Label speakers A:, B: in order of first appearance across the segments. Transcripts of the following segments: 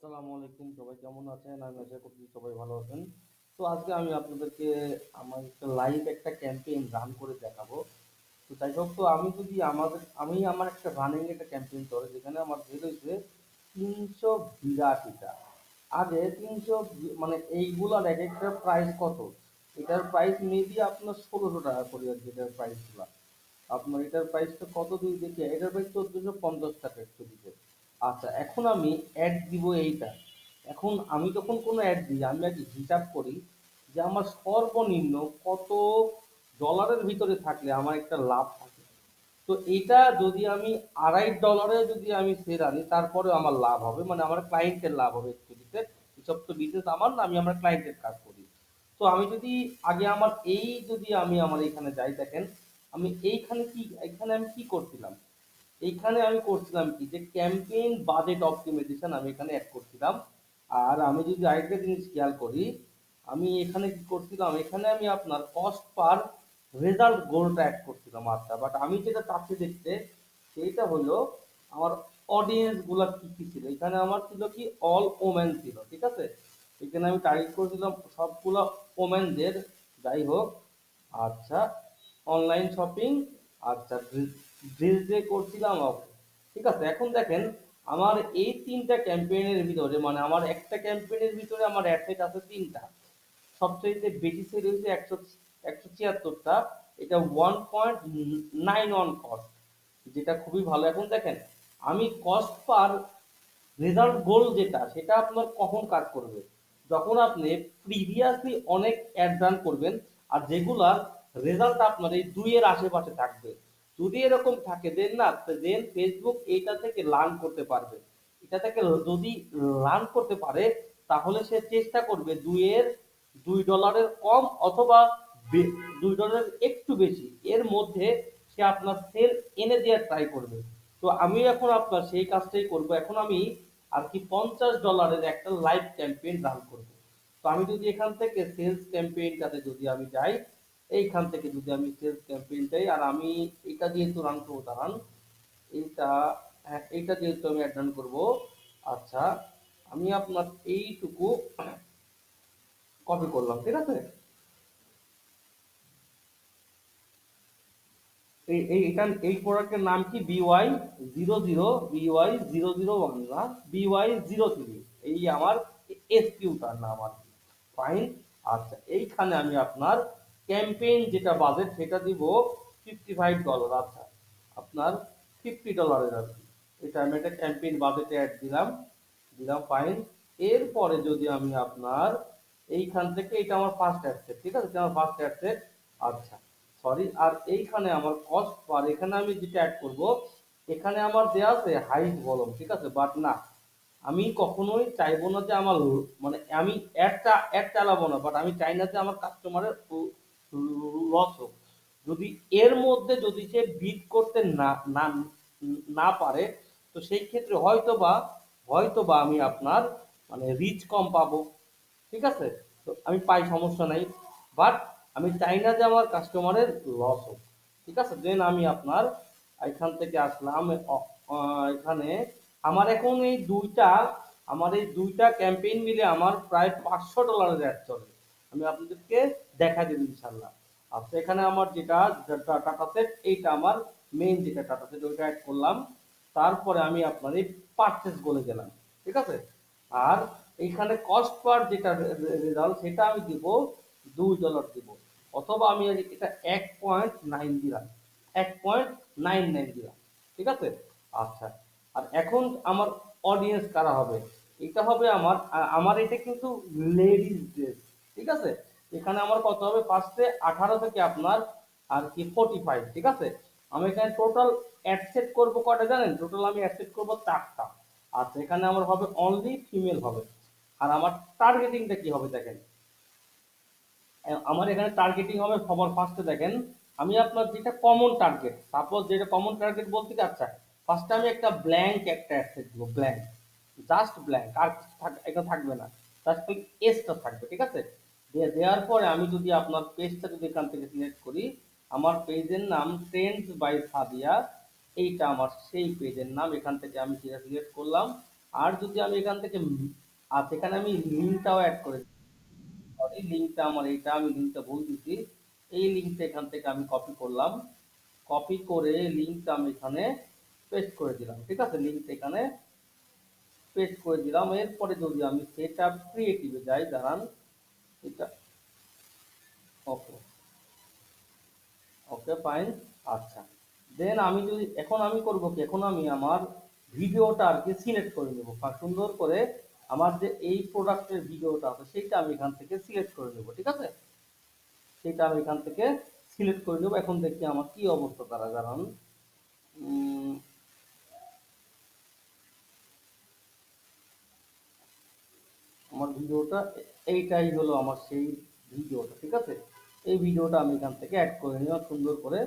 A: আসসালামু আলাইকুম, সবাই কেমন আছেন? আমি আশা করছি সবাই ভালো আছেন। তো আজকে আমি আপনাদেরকে আমার একটা লাইভ একটা ক্যাম্পেইন রান করে দেখাবো। তো যাই হোক, তো আমি যদি আমাদের, আমি আমার একটা রানিং একটা ক্যাম্পেইন চলে যেখানে আমার ভেদ হয়েছে তিনশো বিরাশিটা। আগে তিনশো মানে এইগুলার এক একটা প্রাইস কত? এটার প্রাইস মেবি আপনার ষোলোশো টাকা করে আর কি এটার প্রাইসগুলো আপনার এটার প্রাইসটা কত দিই দেখি, এটার প্রাইস চোদ্দোশো পঞ্চাশ টাকা একটু দিতে আচ্ছা এখন আমি অ্যাড দিব এইটা। এখন আমি যখন কোনো অ্যাড দিই, আমি আগে হিসাব করি যে আমার সর্বনিম্ন কত ডলারের ভিতরে থাকলে আমার একটা লাভ থাকে। তো এটা যদি আমি আড়াই ডলারে যদি আমি সেল আনি তারপরে আমার লাভ হবে মানে আমার ক্লায়েন্টের লাভ হবে অ্যাকচুয়ালিতে এসব তো বিজনেস আমার না, আমি আমার ক্লায়েন্টের কাজ করি। তো আমি যদি আগে আমার এই যদি আমি আমার এইখানে যাই দেখেন, আমি এইখানে কি এখানে আমি কি করছিলাম? এইখানে আমি করছিলাম কি? যে ক্যাম্পেইন বাজেট অপটিমাইজেশন আমি এখানে অ্যাড করছিলাম। আর আমি যদি আরেকটা জিনিস খেয়াল করি, আমি এখানে কি করছিলাম? এখানে আমি আপনার কস্ট পার রেজাল্ট গোলটা অ্যাড করছিলাম আচ্ছা। বাট আমি যেটা চাচ্ছি দেখতে, সেইটা হলো আমার অডিয়েন্সগুলো কি কি ছিল? এখানে আমার ছিল কি? অল ওমেন ছিল, ঠিক আছে? এখানে আমি টার্গেট করেছিলাম সবগুলো ওমেনদের যাই হোক আচ্ছা অনলাইন শপিং আচ্ছা ড্রেস ডে করছিলাম ঠিক আছে, এখন দেখেন আমার এই তিনটা ক্যাম্পেইনের ভিতরে মানে আমার একটা ক্যাম্পেইনের ভিতরে আমার অ্যাসেট আছে তিনটা। সবচেয়ে বেশি সেল হয়েছে একশো একশো ছিয়াত্তরটা। এটা one point nine one cost যেটা খুবই ভালো। এখন দেখেন, আমি কস্ট পার রেজাল্ট গোল যেটা, সেটা আপনার কখন কাজ করবে? যখন আপনি প্রিভিয়াসলি অনেক অ্যাড রান করবেন, আর যেগুলার রেজাল্ট আপনার এই দুইয়ের আশেপাশে থাকবে। যদি এরকম থাকে দেন না দেন ফেসবুক এইটা থেকে লার্ন করতে পারবে। এটা থেকে যদি লার্ন করতে পারে, তাহলে সে চেষ্টা করবে দুইয়ের, দুই ডলারের কম অথবা দুই ডলারের একটু বেশি। এর মধ্যে সে আপনার সেল এনে দেওয়ার ট্রাই করবে। তো আমি এখন আপনার সেই কাজটাই করব। এখন আমি আর কি পঞ্চাশ ডলারের একটা লাইভ ক্যাম্পেইন রান করব। তো আমি যদি এখান থেকে সেলস ক্যাম্পেইনটাতে যদি আমি যাই এইখান থেকে যদি আমি সেলস ক্যাম্পেইন যাই আর আমি এটা যেহেতু রান করব, দাঁড়ান, এইটা হ্যাঁ এইটা যেহেতু আমি অ্যাড রান করব আচ্ছা আমি আপনার এইটুকু কপি করলাম, ঠিক আছে? এই এই, এখান, এই প্রোডাক্টের নাম কি? B Y zero zero B Y zero zero one না? বিওয়াই জিরো থ্রি এই আমার এসকিউটার নাম আর কি। ফাইন আচ্ছা এইখানে আমি আপনার ক্যাম্পেইন যেটা বাজেট সেটা দিব ফিফটি ফাইভ ডলার আচ্ছা আপনার ফিফটি ডলারের আর কি। এটা আমি একটা ক্যাম্পেইন বাজেটে অ্যাড দিলাম দিলাম ফাইন এরপরে যদি আমি আপনার এইখান থেকে, এটা আমার ফার্স্ট অ্যাডসেট ঠিক আছে? আমার ফার্স্ট অ্যাডসেট আচ্ছা সরি আর এইখানে আমার কস্ট পার এখানে আমি যেটা অ্যাড করব, এখানে আমার দেওয়া আছে হাইট ভলম ঠিক আছে? বাট না, আমি কখনোই চাইব না যে আমার মানে আমি অ্যাডটা অ্যাড চালাবো না বাট আমি চাই না যে আমার কাস্টমারের লস হোক যদি এর মধ্যে যদি সে বিট করতে না না পারে, তো সেই ক্ষেত্রে হয়তো বা হয়তো বা আমি আপনার মানে রিচ কম পাবো। ঠিক আছে? তো আমি পাই, সমস্যা নাই। বাট আমি চাই না যে আমার কাস্টমারের লস হোক। ঠিক আছে? দেন আমি আপনার এখান থেকে আসলাম এখানে আমার এখন এই দুইটা, আমার এই দুইটা ক্যাম্পেইন মিলে আমার প্রায় পাঁচশো ডলারের অ্যাড চলে। আমি আপনাদেরকে দেখা দেব ইনশাল্লাহ আচ্ছা এখানে আমার যেটা টাটা সেট, এইটা আমার মেইন যেটা টাটা সেট, ওইটা অ্যাড করলাম। তারপরে আমি আপনার এই পারচেস বলে গেলাম, ঠিক আছে? আর এইখানে কস্ট পার যেটা রেজাল্ট সেটা আমি দিব দুই ডলার দিব, অথবা আমি এটা এক পয়েন্ট নাইন দিলাম, এক পয়েন্ট নাইন নাইন দিলাম, ঠিক আছে? আচ্ছা আর এখন আমার অডিয়েন্স কারা হবে? এটা হবে আমার আমার এটা কিন্তু লেডিস ড্রেস ঠিক আছে? এখানে আমার কত হবে? ফার্স্টে আঠারো থেকে আপনার আর কি ফোর্টি ফাইভ ঠিক আছে? আমি এখানে টোটাল অ্যাডসেট করব কটা জানেন? টোটাল আমি অ্যাডসেট করব চারটা। আচ্ছা এখানে আমার হবে অনলি ফিমেল হবে। আর আমার টার্গেটিংটা কি হবে দেখেন? আমার এখানে টার্গেটিং হবে সবার ফার্স্টে দেখেন। আমি আপনার যেটা কমন টার্গেট সাপোজ যেটা কমন টার্গেট বলতে আচ্ছা ফার্স্টে আমি একটা ব্ল্যাঙ্ক একটা অ্যাডসেট দেবো ব্ল্যাঙ্ক জাস্ট ব্ল্যাঙ্ক আর কিছু থাক- এটা থাকবে না। জাস্ট ওই এসটা থাকবে, ঠিক আছে? দিয়ে দেওয়ার পরে আমি যদি আপনার পেজটা যদি এখান থেকে সিলেক্ট করি, আমার পেজের নাম ট্রেন্ডস বাই সাদিয়া এইটা আমার সেই পেজের নাম, এখান থেকে আমি সেটা সিলেক্ট করলাম। আর যদি আমি এখান থেকে আচ্ছা এখানে আমি লিঙ্কটাও অ্যাড করে সরি লিঙ্কটা আমার এইটা, আমি লিঙ্কটা ভুল দিচ্ছি এই লিঙ্কটা এখান থেকে আমি কপি করলাম। কপি করে লিঙ্কটা আমি এখানে পেস্ট করে দিলাম, ঠিক আছে? লিঙ্কটা এখানে পেস্ট করে দিলাম। এরপরে যদি আমি সেট আপ ক্রিয়েটিভে যাই, দাঁড়ান। এটা। ওকে ওকে ফাইন আচ্ছা। দেন আমি যদি, এখন আমি করব কি? এখন আমি আমার ভিডিওটা আর কি সিলেক্ট করে নেব। সুন্দর করে আমার যে এই প্রোডাক্টের ভিডিওটা আছে সেটা আমি এখান থেকে সিলেক্ট করে নেব, ঠিক আছে? সেটা আমি এখান থেকে সিলেক্ট করে নেব। এখন দেখি আমার কি অবস্থা তারা জানান আমার ভিডিওটা, এইটাই হলো আমার সেই ভিডিওটা, ঠিক আছে? এই ভিডিওটা আমি এখান থেকে অ্যাড করে নিলাম, সুন্দর করে।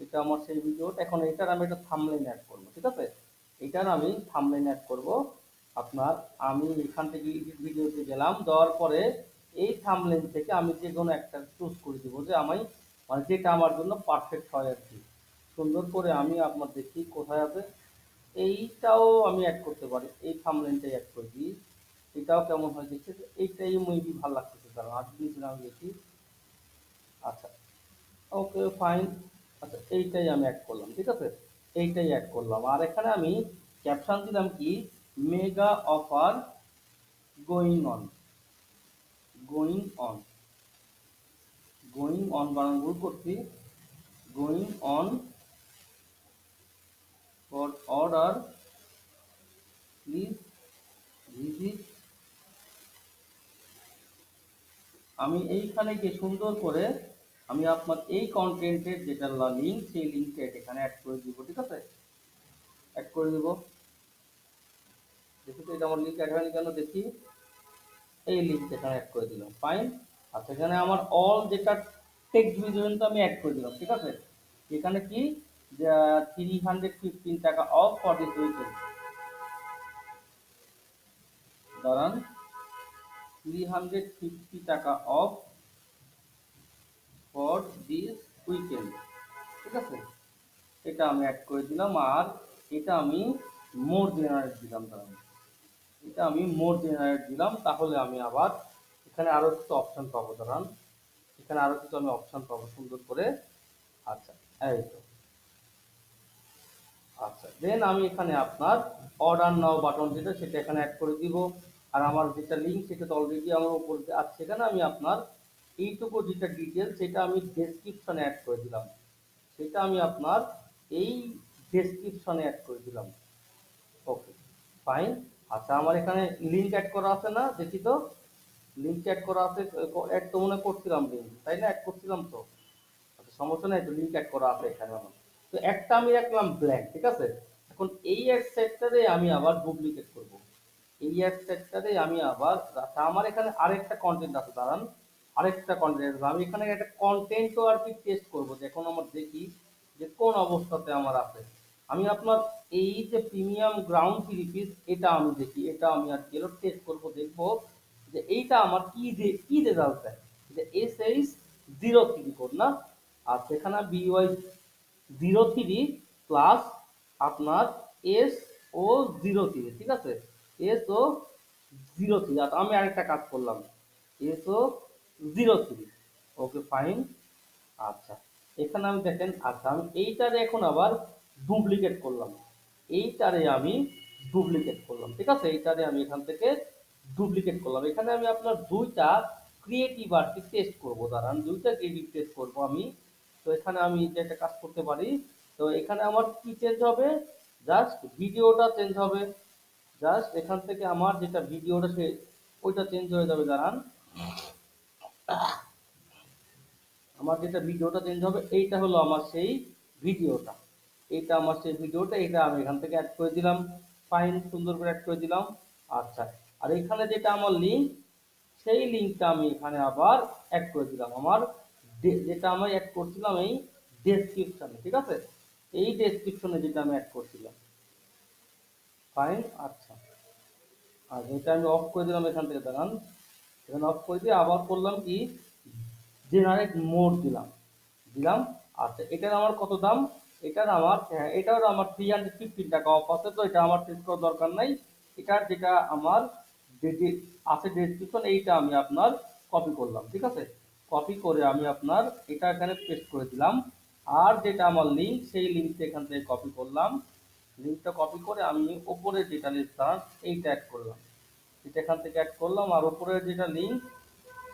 A: এটা আমার সেই ভিডিওটা, এখন এটার আমি একটা থাম্বনেইল অ্যাড করব, ঠিক আছে? এটার আমি থাম্বনেইল অ্যাড করব। আপনার, আমি এখান থেকে ভিডিওতে গেলাম, দেওয়ার পরে এই থাম্বনেইল থেকে আমি যে কোনো একটা চুজ করে দেবো যে আমি মানে যেটা আমার জন্য পারফেক্ট হয় আর কি। সুন্দর করে আমি আপনার দেখি কোথায় আছে। এইটাও আমি অ্যাড করতে পারি, এই থাম্বনেইলটাই অ্যাড করে দিই। এটাও কেমন হয় দেখছি এইটাই মেবি ভালো লাগতেছে কারণ দিয়েছিলাম আমি দেখি। আচ্ছা ওকে ফাইন আচ্ছা এইটাই আমি অ্যাড করলাম, ঠিক আছে? এইটাই অ্যাড করলাম। আর এখানে আমি ক্যাপশন দিলাম কি? Mega offer going on going on going on বানান ভুল করছি। Going on for order please visit আমি এইখানে গিয়ে সুন্দর করে আমি আপনার এই কন্টেন্টের যেটা লিঙ্ক সেই লিঙ্কটা এখানে অ্যাড করে দিব, ঠিক আছে? অ্যাড করে দিব। দেখি তো এটা আমার লিঙ্ক অ্যাড হয়নি কেন? দেখি। এই লিঙ্ক এখানে অ্যাড করে দিলাম। ফাইন আচ্ছা এখানে আমার অল যেটা টেক্সট ভিডিও তো আমি অ্যাড করে দিলাম, ঠিক আছে? এখানে কি? হান্ড্রেড ফিফটিন টাকা অফ ফর দিস উইকেন্ড দাঁড়ান। থ্রি হান্ড্রেড ফিফটি টাকা অফ ফর দিস উইকেন্ড ঠিক আছে? এটা আমি অ্যাড করে দিলাম আর এটা আমি মোর জেনারেট দিলাম, দাঁড়ান। এটা আমি মোর জেনারেট দিলাম, তাহলে আমি আবার এখানে আরও কিছু অপশন পাবো, দাঁড়ান। এখানে আরও কিছু আমি অপশন পাবো, সুন্দর করে। আচ্ছা এই তো। দেন আমি এখানে আপনার অর্ডার নাও বাটন যেটা, সেটা এখানে অ্যাড করে দিব। আর আমার যেটা লিঙ্ক সেটা তো অলরেডি আমার উপরে আছে, সেখানে আমি আপনার এইটুকু যেটা ডিটেলস সেটা আমি ডেসক্রিপশনে অ্যাড করে দিলাম। সেটা আমি আপনার এই ডেসক্রিপশনে অ্যাড করে দিলাম। ওকে ফাইন আচ্ছা আমার এখানে লিঙ্ক অ্যাড করা আছে না? দেখি তো। লিঙ্ক অ্যাড করা আছে অ্যাড তো মনে করছিলাম লিঙ্ক তাই না? অ্যাড করছিলাম তো। আচ্ছা সমস্যা নাই, তো লিঙ্ক অ্যাড করা আছে এখানে আমার। তো একটা আমি রাখলাম ব্ল্যাঙ্ক ঠিক আছে? এখন এই এক সেক্টরে আমি আবার ডুপ্লিকেট করব। এই এক সেক্টরে আমি আবার আচ্ছা আমার এখানে আরেকটা কন্টেন্ট আছে, দাঁড়ান। আরেকটা কন্টেন্ট আছে। আমি এখানে একটা কন্টেন্টও আর কি টেস্ট করব। যে এখন আমার দেখি যে কোন অবস্থাতে আমার আছে। আমি আপনার এই যে প্রিমিয়াম গ্রাউন্ড থ্রি পিস এটা আমি দেখি, এটা আমি আর কি টেস্ট করব, দেখব যে এইটা আমার কি দে- কি রেজাল্ট দেয়? যে S H zero three code না? আর সেখানে B Y zero three plus আপনার এস ও জিরো থ্রি ঠিক আছে? এস ও জিরো থ্রি আমি আরেকটা কাজ করলাম। S O zero three okay fine আচ্ছা এখানে আমি দেখেন আচ্ছা আমি এইটারে এখন আবার ডুপ্লিকেট করলাম। এইটারে আমি ডুপ্লিকেট করলাম, ঠিক আছে? এইটারে আমি এখান থেকে ডুপ্লিকেট করলাম। এখানে আমি আপনার দুইটা ক্রিয়েটিভ আর কি টেস্ট করব, দাঁড়ান, দুইটা ক্রিয়েটিভ টেস্ট করব আমি। তো এখানে আমি যে একটা কাজ করতে পারি তো এখানে আমার কি চেঞ্জ হবে? জাস্ট ভিডিওটা চেঞ্জ হবে। জাস্ট এখান থেকে আমার যেটা ভিডিওটা সে ওইটা চেঞ্জ হয়ে যাবে, দাঁড়ান। আমার যেটা ভিডিওটা চেঞ্জ হবে, এইটা হলো আমার সেই ভিডিওটা এইটা আমার সেই ভিডিওটা এটা আমি এখান থেকে অ্যাড করে দিলাম। ফাইন সুন্দর করে অ্যাড করে দিলাম। আচ্ছা আর এখানে যেটা আমার লিঙ্ক সেই লিঙ্কটা আমি এখানে আবার অ্যাড করে দিলাম। আমার যেটা আমি অ্যাড করছিলাম এই ডেসক্রিপশনে ঠিক আছে? এই ডেসক্রিপশনে যেটা আমি অ্যাড করছিলাম। ফাইন আচ্ছা। আর এটা আমি অফ করে দিলাম এখান থেকে, দাঁড়ান। এখানে অফ করে দিয়ে আবার করলাম কি? জেনারেট মোড দিলাম। দিলাম আচ্ছা এটার আমার কত দাম? এটার আমার হ্যাঁ এটার আমার থ্রি হান্ড্রেড ফিফটিন টাকা অফ আছে, তো এটা আমার টেস্ট করার দরকার নাই। এটার যেটা আমার আছে ডেসক্রিপশন এইটা আমি আপনার কপি করলাম, ঠিক আছে? কপি করে আমি আপনার এটা এখানে পেস্ট করে দিলাম। আর যেটা আমার লিঙ্ক সেই লিঙ্কটা এখান থেকে কপি করলাম। লিঙ্কটা কপি করে আমি ওপরে যেটা লিখতাম এইটা অ্যাড করলাম। এটা এখান থেকে অ্যাড করলাম, আর ওপরের যেটা লিঙ্ক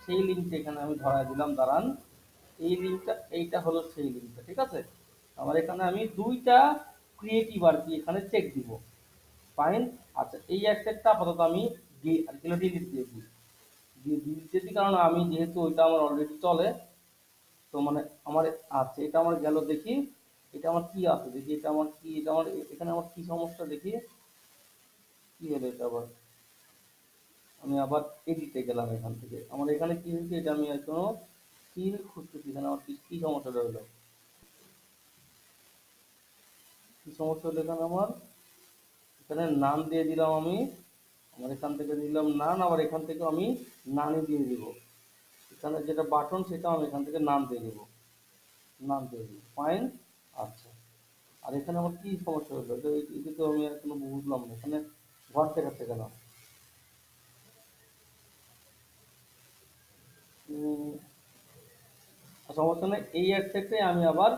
A: সেই লিঙ্কটা এখানে আমি ধরায় দিলাম, দাঁড়ান। এই লিঙ্কটা এইটা হলো সেই লিঙ্কটা ঠিক আছে? আমার এখানে আমি দুইটা ক্রিয়েটিভ আর কি এখানে চেক দিব। ফাইন আচ্ছা এই অ্যাডসেটটা আপাতত আমি ডিলিট দিয়ে দিই। ডিলিট দিয়ে দিই, কারণ আমি যেহেতু ওইটা আমার অলরেডি চলে তো মানে আমার আছে, এটা আমার গেল দেখি, এটা আমার কি আছে দেখি, এটা আমার কি, এটা আমার, এখানে আমার কি সমস্যা দেখি, কি হলো এটা আবার? আমি আবার এডিটে গেলাম এখান থেকে। আমার এখানে কি হয়েছে এটা আমি এখনও ফিল খুঁজতেছি এখানে আমার কি কি সমস্যা রইল? কি সমস্যা হলো এখানে আমার? এখানে নাম দিয়ে দিলাম আমি, আমার এখান থেকে দিলাম নান আবার এখান থেকে আমি নানই দিয়ে দিব। এখানে যেটা বাটন সেটা আমি এখান থেকে নাম দিয়ে দেবো। নাম দিয়ে দেবো। ফাইন আচ্ছা। আর এখানে আমার কী সমস্যা হলো? এটা তো আমি আর কোনো বুঝলাম না। এখানে ঘর কেন? উম, সমস্যা নেই। এই অ্যাডসেটে আমি আবার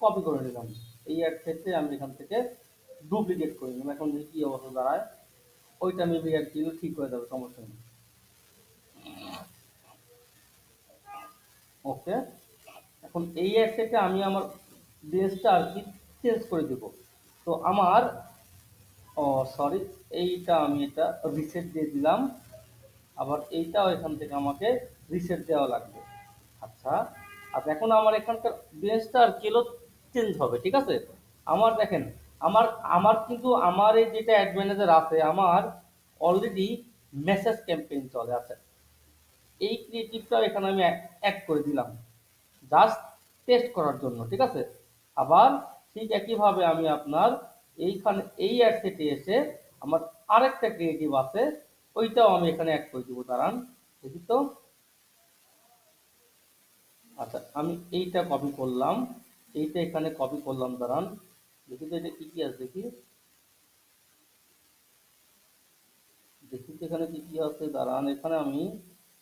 A: কপি করে নিলাম। এই অ্যাডসেটে আমি এখান থেকে ডুপ্লিকেট করে নিলাম। এখন দেখি কী অবস্থা দাঁড়ায় ওইটা কি ঠিক হয়ে যাবে সমস্যা নেই। ওকে? এখন এই অ্যাডসেটে আমি আমার ড্রেসটা আর কি চেঞ্জ করে দেব। তো আমার, ও সরি এইটা আমি এটা রিসেট দিয়ে দিলাম। আবার এইটাও এখান থেকে আমাকে রিসেট দেওয়া লাগবে। আচ্ছা আর এখন আমার এখানকার বেঞ্চটা আর কেলো চেঞ্জ হবে, ঠিক আছে? আমার দেখেন, আমার আমার কিন্তু আমার এই যেটা অ্যাড ম্যানেজার আছে, আমার অলরেডি মেসেজ ক্যাম্পেইন চলে আছে। এই ক্রিয়েটিভটাও এখানে আমি অ্যাড করে দিলাম। জাস্ট টেস্ট করার জন্য, ঠিক আছে? আবার ঠিক একইভাবে আমি আপনার এইখানে, এই অ্যাডসেটে এসে আমার আরেকটা ক্রিয়েটিভ আছে, ওইটাও আমি এখানে অ্যাড করে দিব, দাঁড়ান। দেখি তো। আচ্ছা আমি এইটা কপি করলাম। এইটা এখানে কপি করলাম, দাঁড়ান। দেখি তো এটা কি কি আছে, দেখি। দেখি তো এখানে কি কি আছে, দাঁড়ান। এখানে আমি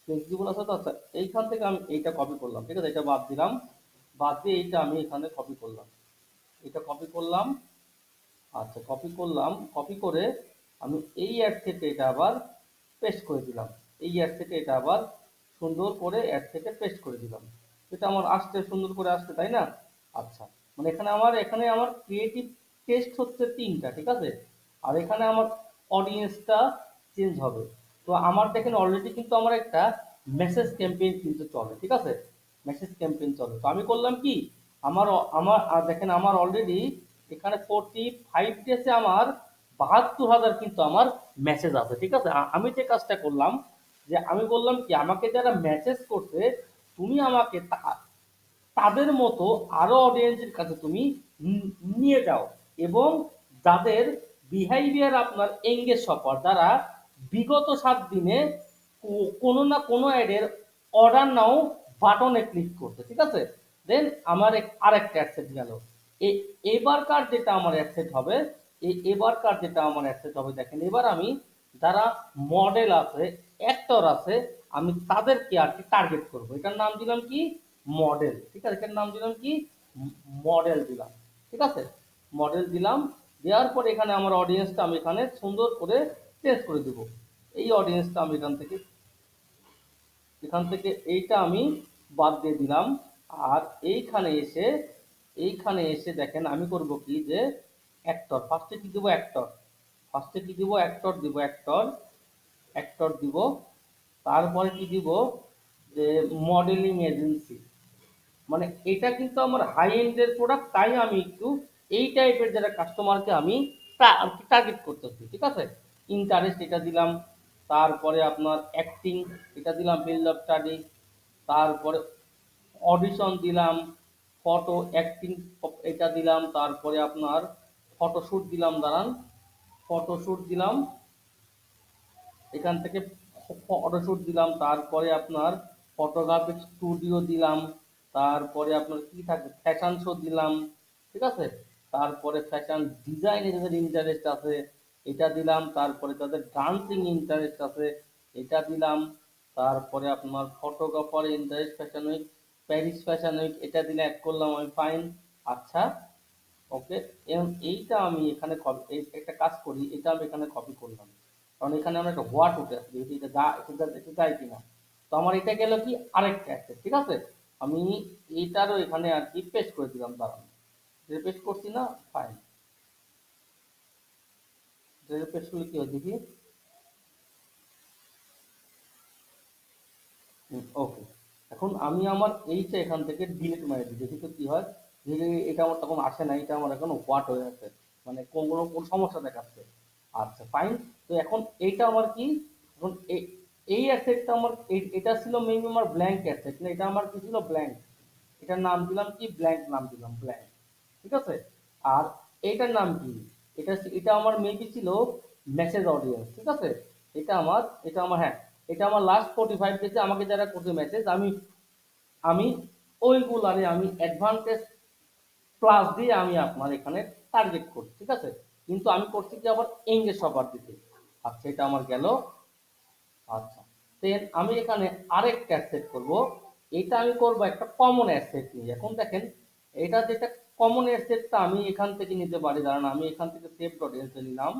A: ফ্লেক্সিবল আছে তো আচ্ছা এইখান থেকে আমি এইটা কপি করলাম, ঠিক আছে? এটা বাদ দিলাম। বাদ দিয়ে এইটা আমি এখানে কপি করলাম। এটা কপি করলাম। আচ্ছা কপি করলাম। কপি করে আমি এই অ্যাড থেকে এটা আবার পেস্ট করে দিলাম। এই অ্যাড থেকে এটা আবার সুন্দর করে অ্যাড থেকে পেস্ট করে দিলাম। এটা আমার আসতে সুন্দর করে আসতে, তাই না? আচ্ছা মানে এখানে আমার এখানে আমার ক্রিয়েটিভ টেস্ট হচ্ছে তিনটা, ঠিক আছে? আর এখানে আমার অডিয়েন্সটা চেঞ্জ হবে। তো আমার দেখেন অলরেডি কিন্তু আমার একটা মেসেজ ক্যাম্পেইন কিন্তু চলে, ঠিক আছে? মেসেজ ক্যাম্পেইন চলে। তো আমি করলাম কি? আমার আমার দেখেন আমার অলরেডি এখানে ফোরটি ফাইভ ডেসে আমার বাহাত্তর হাজার কিন্তু আমার মেসেজ আছে, ঠিক আছে? আমি যে কাজটা করলাম, যে আমি বললাম কি, আমাকে যারা মেসেজ করছে, তুমি আমাকে তাদের মতো আরও অডিয়েন্সের কাছে তুমি নিয়ে যাও এবং যাদের বিহেভিয়ার আপনার এঙ্গেজ সফর যারা বিগত সাত দিনে কোনো না কোনো অ্যাডের অর্ডার নাও বাটনে ক্লিক করছে ঠিক আছে? দেন আমার আরেকটা অ্যাডসেট গেল। এবারকার যেটা আমার অ্যাডসেট হবে এই এবারকার যেটা আমার অ্যাডসেট হবে দেখেন, এবার আমি যারা মডেল আছে, অ্যাক্টর আছে, আমি তাদেরকে আর কি টার্গেট করব। এটার নাম দিলাম কি? মডেল, ঠিক আছে? এটার নাম দিলাম কি? মডেল দিলাম, ঠিক আছে? মডেল দিলাম, দেওয়ার পর এখানে আমার অডিয়েন্সটা আমি এখানে সুন্দর করে চেঞ্জ করে দেবো। এই অডিয়েন্সটা আমি এখান থেকে এখান থেকে এইটা আমি বাদ দিয়ে দিলাম। আর এইখানে এসে এইখানে এসে দেখেন আমি করব কি যে অ্যাক্টর ফার্স্টে কি দেবো অ্যাক্টর ফার্স্টে কি দিব অ্যাক্টর দিব অ্যাক্টর অ্যাক্টর দিব। তারপরে কি দিব? যে মডেলিং এজেন্সি মানে এটা কিন্তু আমার হাই এন্ডের প্রোডাক্ট তাই আমি একটু এই টাইপের যারা কাস্টমারকে আমি টার্গেট করতেছি, ঠিক আছে? ইন্টারেস্ট এটা দিলাম, তারপরে আপনার অ্যাক্টিং এটা দিলাম ফিল্ড অফ স্টাডি তারপরে অডিশন দিলাম ফটো অ্যাক্টিং এটা দিলাম, তারপরে আপনার ফটোশ্যুট দিলাম, দাঁড়ান ফটোশ্যুট দিলাম, এখান থেকে ফটোশ্যুট দিলাম, তারপরে আপনার ফটোগ্রাফিক স্টুডিও দিলাম, তারপরে আপনার কি থাকে ফ্যাশন শো দিলাম, ঠিক আছে? তারপরে ফ্যাশন ডিজাইনে যাদের ইন্টারেস্ট আছে এটা দিলাম, তারপরে তাদের ডান্সিং ইন্টারেস্ট আছে, এটা দিলাম, তারপরে আপনার photographer interest fashion week Paris fashion week এটা দিলে অ্যাড করলাম আমি ফাইন আচ্ছা ওকে এবং এইটা আমি এখানে কপি একটা কাজ করি, এটা আমি এখানে কপি করলাম। কারণ এখানে আমার একটা হোয়াট উঠে আসছে যদি এটা যা এটা এটা যায় কিনা। তো আমার এটা গেল কি, আরেকটা অ্যাক্সেস ঠিক আছে? আমি এইটারও এখানে আর কি পেস্ট করে দিলাম, দাঁড়ান। পেস্ট করছি না ফাইন করলে কি হয় দেখি ওকে এখন আমি আমার এইটা এখান থেকে ডিলিট মারি দিই। দেখি তো কি হয়। এটা আমার তখন আসে না, এটা আমার এখন হয়ে আছে। মানে কোন, কোনো সমস্যা দেখাচ্ছে। আচ্ছা ফাইন তো এখন এইটা আমার কি? এখন এই এই অ্যাসেটটা আমার এটা ছিল মেবি আমার ব্ল্যাঙ্ক অ্যাসেট না, এটা আমার কি ছিল? ব্ল্যাঙ্ক এটার নাম দিলাম কি? ব্ল্যাঙ্ক নাম দিলাম ব্ল্যাঙ্ক ঠিক আছে? আর এইটার নাম কি? এটা এটা আমার মেবি ছিল মেসেজ অডিয়েন্স ঠিক আছে? এটা আমার এটা আমার হ্যাঁ এটা আমার লাস্ট ফোর্টি ফাইভ ডেজে আমাকে যারা করছে মেসেজ আমি আমি ওইগুলারে আমি অ্যাডভান্টেজ প্লাস দিয়ে আমি আপনার এখানে টার্গেট করছি, ঠিক আছে? কিন্তু আমি করছি কি আবার এঙ্গেজ সবার দিকে। আচ্ছা এটা আমার গেল। আচ্ছা দেন আমি এখানে আরেকটা অ্যাসেট করব। এটা আমি করব একটা কমন অ্যাসেট নিয়ে। এখন দেখেন, এটা যেটা কমন অ্যাসেটটা আমি এখান থেকে নিতে পারি। কারণ আমি এখান থেকে সেভ অডিয়েন্স নিলাম।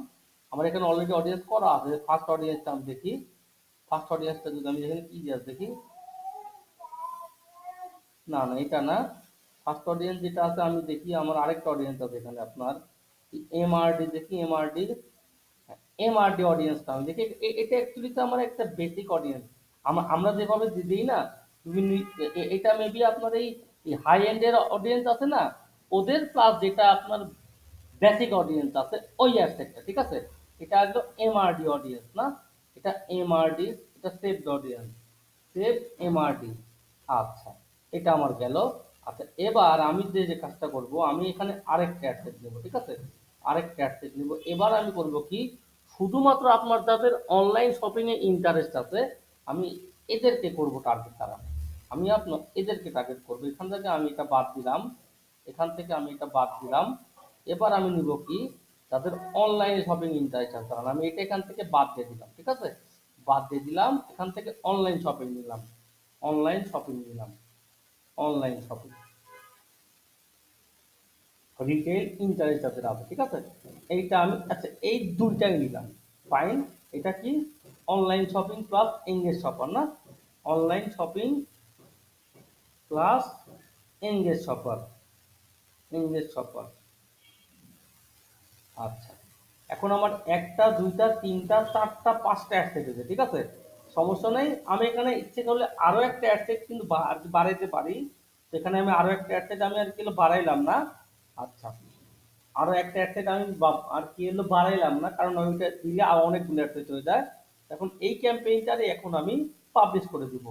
A: আমার এখানে অলরেডি অডিয়েন্স করা আছে। ফার্স্ট অডিয়েন্সটা আমি দেখি ফার্স্ট অডিয়েন্সটা যদি আমি এখানে কি দিয়ে দেখি? না না, এটা না। ফার্স্ট অডিয়েন্স যেটা আছে, আমি দেখি, আমার আরেকটা অডিয়েন্স আছে এখানে আপনার। এমআরডি দেখি এমআরডি এমআরডি অডিয়েন্সটা আমি দেখি। এটা অ্যাকচুয়ালি তো আমার একটা বেসিক অডিয়েন্স আমরা যেভাবে দিই না, বিভিন্ন এটা মেবি আপনার এই হাই এন্ডের অডিয়েন্স আছে না ওদের প্লাস যেটা আপনার বেসিক অডিয়েন্স আছে, ওই অ্যাসপেক্টটা ঠিক আছে? এটা হলো এমআরডি অডিয়েন্স না? এটা এমআরডি এটা সেভ অডিয়েন্স সেভ এমআরডি আচ্ছা এটা আমার গেল। আচ্ছা এবার আমি যে যে কাজটা করব, আমি এখানে আরেকটা অ্যাডসেট নেব, ঠিক আছে? আরেকটা অ্যাডসেট নেব। এবার আমি করব কি? শুধুমাত্র আপনার যাদের অনলাইন শপিং এ ইন্টারেস্ট আছে, আমি এদেরকে করব টার্গেট তারা। আমি আপনার, এদেরকে টার্গেট করব। এখান থেকে আমি এটা বাদ দিলাম। এখান থেকে আমি এটা বাদ দিলাম। এবার আমি নিব কি? যাদের অনলাইনে শপিং আছে তাহলে আমি এটা এখান থেকে বাদ দিয়ে দিলাম, ঠিক আছে? বাদ দিয়ে দিলাম, এখান থেকে অনলাইন শপিং নিলাম। অনলাইন শপিং নিলাম। অনলাইন শপিং রিটেল ইন্টারেস্ট যাদের আছে, ঠিক আছে? এইটা আমি আচ্ছা এই দুইটাই নিলাম। ফাইন এটা কি? Online shopping plus engage shopper না? Online shopping plus engage shopper engage shopper আচ্ছা। এখন আমার একটা, দুইটা, তিনটা, চারটা, পাঁচটা অ্যাডসেট হয়েছে, ঠিক আছে? সমস্যা নেই, আমি এখানে ইচ্ছে করলে আরও একটা অ্যাডসেট কিন্তু বাড়াইতে পারি। সেখানে আমি আরও একটা অ্যাডসেট আমি আর কি বাড়াইলাম না। আচ্ছা। আরও একটা অ্যাডসেট আমি আর কি হলো বাড়াইলাম না, কারণ ওইটা দিলে আরও অনেকগুলো অ্যাডসেট হয়ে যায়। এখন এই ক্যাম্পেইনটারে এখন আমি পাবলিশ করে দিব।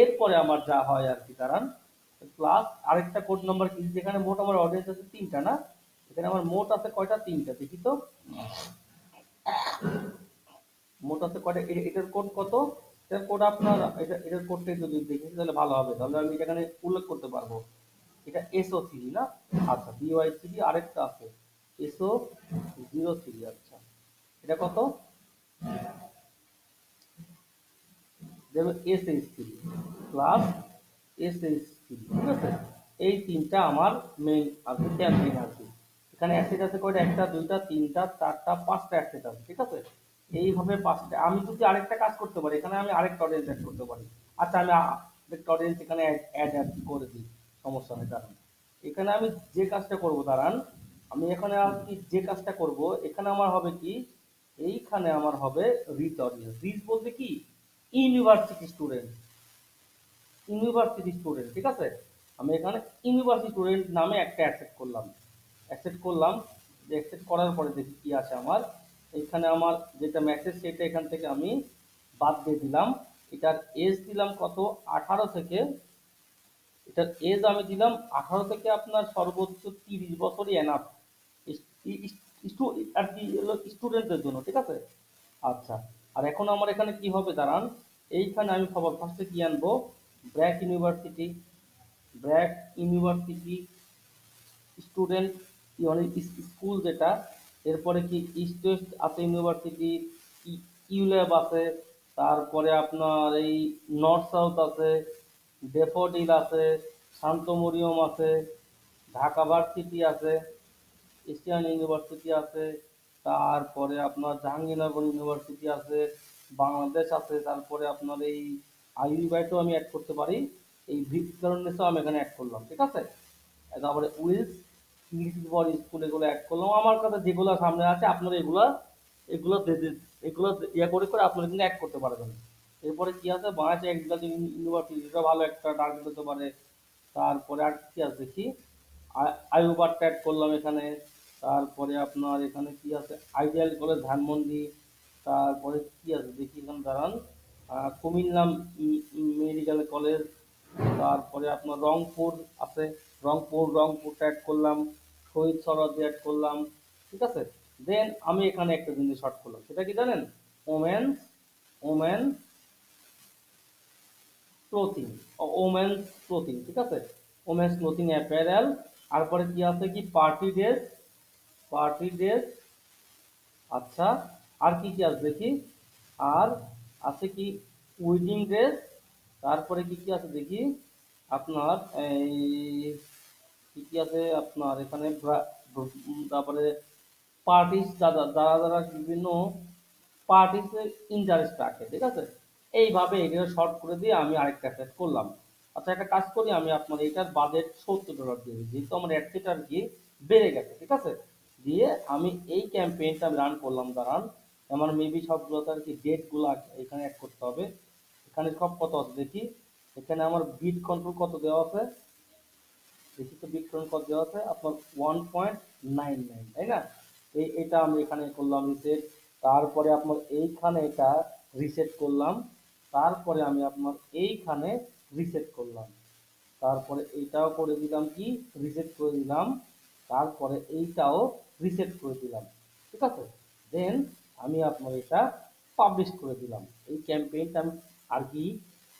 A: এরপরে আমার যা হয় আর কি কারণ প্লাস আরেকটা কোড নাম্বার কি যেখানে মোট আমার অডিয়েন্স আছে তিনটা না? এখানে আমার মোট আছে কয়টা? তিনটা, দেখি তো। মোট আছে কয়টা? এটার কোড কত? এটার কোড আপনার, এটা, এটার কোডটা যদি দেখি, তাহলে ভালো হবে। তাহলে আমি এখানে উল্লেখ করতে পারব। এটা এসও থ্রি না? আচ্ছা বিওয়াই থ্রি আরেকটা আছে। এসও জিরো থ্রি আচ্ছা। এটা কত? S H three plus S H ঠিক আছে? এই তিনটা আমার মেইন কি ক্যাম্পেইন আর এখানে অ্যাসেট আছে কয়টা? একটা, দুইটা, তিনটা, চারটা, পাঁচটা অ্যাসেট আছে, ঠিক আছে? এইভাবে পাঁচটা। আমি যদি আরেকটা কাজ করতে পারি, এখানে আমি আরেকটা অডিয়েন্স অ্যাড করতে পারি। আচ্ছা আমি আরেকটা অডিয়েন্স এখানে অ্যাড অ্যাড করে দিই, সমস্যা নেই, দাঁড়ান। এখানে আমি যে কাজটা করব, দাঁড়ান। আমি এখানে কি যে কাজটা করব, এখানে আমার হবে কি? এইখানে আমার হবে রিচ অডিয়েন্স রিচ বলতে কি? ইউনিভার্সিটি স্টুডেন্ট ইউনিভার্সিটি স্টুডেন্ট ঠিক আছে? আমি এখানে ইউনিভার্সিটি স্টুডেন্ট নামে একটা অ্যাকসেপ্ট করলাম। অ্যাকসেপ্ট করলাম, যে অ্যাকসেপ্ট করার পরে দেখি কী আছে আমার। এখানে আমার যেটা মেসেজ সেটা এখান থেকে আমি বাদ দিয়ে দিলাম। এটার এজ দিলাম কত? আঠারো থেকে। এটার এজ আমি দিলাম আঠারো থেকে আপনার সর্বোচ্চ তিরিশ বছরই এনাফ আর কি স্টুডেন্টদের জন্য, ঠিক আছে? আচ্ছা আর এখন আমার এখানে কি হবে? দাঁড়ান, এইখানে আমি খবর ফার্স্টে কি আনব? BRAC university BRAC university student মানে স্কুল যেটা, এরপরে কি ইস্ট ওয়েস্ট আছে ইউনিভার্সিটি ইউল্যাব আছে, তারপরে আপনার এই নর্থ সাউথ আছে ডেফোডিল আছে, শান্তমরিয়ম আছে, ঢাকা ভার্সিটি আছে, এশিয়ান ইউনিভার্সিটি আছে, তারপরে আপনার জাহাঙ্গীরনগর ইউনিভার্সিটি আছে, বাংলাদেশ আছে, তারপরে আপনার এই আইইউবাইটেও আমি অ্যাড করতে পারি। এই ভিক্টোরিয়াসও আমি এখানে অ্যাড করলাম, ঠিক আছে? তারপরে উইলস ইংলিশ ফর স্কুল এগুলো অ্যাড করলাম। আমার কাছে যেগুলো সামনে আছে, আপনারা এগুলো এগুলো এগুলো ইয়ে করে করে আপনারা কিন্তু অ্যাড করতে পারবেন। এরপরে কি আছে? বাংলাদেশ এগ্রিকালচার ইউনিভার্সিটি এটা ভালো একটা টার্গেট হতে পারে। তারপরে আর কি আছে দেখি? আয়ুবার ট্যাগ করলাম এখানে। তারপরে আপনার এখানে কি আছে? Ideal college Dhanmondi. তারপরে কি আছে? দেখি এখানে দাঁড়ান। কুমিল্লা মেডিকেল কলেজ, তারপরে আপনার রংপুর আছে। রংপুর রংপুর অ্যাড করলাম, শহীদ সরদি অ্যাড করলাম, ঠিক আছে? দেন আমি এখানে একটা জিনিস শর্ট করলাম, সেটা কি জানেন? Women's women's clothing women's clothing ঠিক আছে? ওমেন্স ক্লোথিং অ্যাপারেল তারপরে কি আছে কি? পার্টি ড্রেস পার্টি ড্রেস আচ্ছা আর কি কি আছে দেখি? আর আছে কি উইডিং ড্রেস তারপরে কি কি আছে দেখি? আপনার এই কি কি আছে? আপনার এখানে তারপরে পার্টিস যারা যারা যারা বিভিন্ন পার্টিসে ইন্টারেস্ট রাখে, ঠিক আছে? এইভাবে এগুলো শর্ট করে দিয়ে আমি আরেকটা সেট করলাম। আচ্ছা একটা কাজ করি, আমি আপনার এটার বাজেট সত্তর ডলার দিয়ে যেহেতু আমার সেট আর কি বেড়ে গেছে, ঠিক আছে? দিয়ে আমি এই ক্যাম্পেইনটা আমি রান করলাম, দাঁড়ান। আমার মেবি সবগুলোতে আর কি ডেটগুলো এখানে অ্যাড করতে হবে। এখানে সব কত আছে দেখি। এখানে আমার বিট কন্ট্রোল কত দেওয়া আছে? দেখি তো বিট কন্ট্রোল কত দেওয়া আছে? আপনার ওয়ান পয়েন্ট নাইন নাইন তাই না? এই এটা আমি এখানে করলাম রিসেট তারপরে আপনার এইখানে এটা রিসেট করলাম। তারপরে আমি আপনার এইখানে রিসেট করলাম। তারপরে এইটাও করে দিলাম কি? রিসেট করে দিলাম। তারপরে এইটাও রিসেট করে দিলাম। ঠিক আছে? দেন আমি আপনার এটা পাবলিশ করে দিলাম। এই ক্যাম্পেইনটা আমি আর কি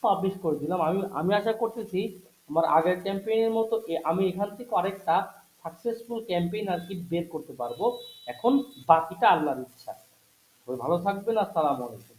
A: পাবলিশ করে দিলাম। আমি আমি আশা করতেছি আমার আগের ক্যাম্পেইনের মতো আমি এখান থেকে আরেকটা সাকসেসফুল ক্যাম্পেইন আর কি বের করতে পারব। এখন বাকিটা আল্লাহর ইচ্ছা। ভালো থাকবেন, আসসালামু আলাইকুম।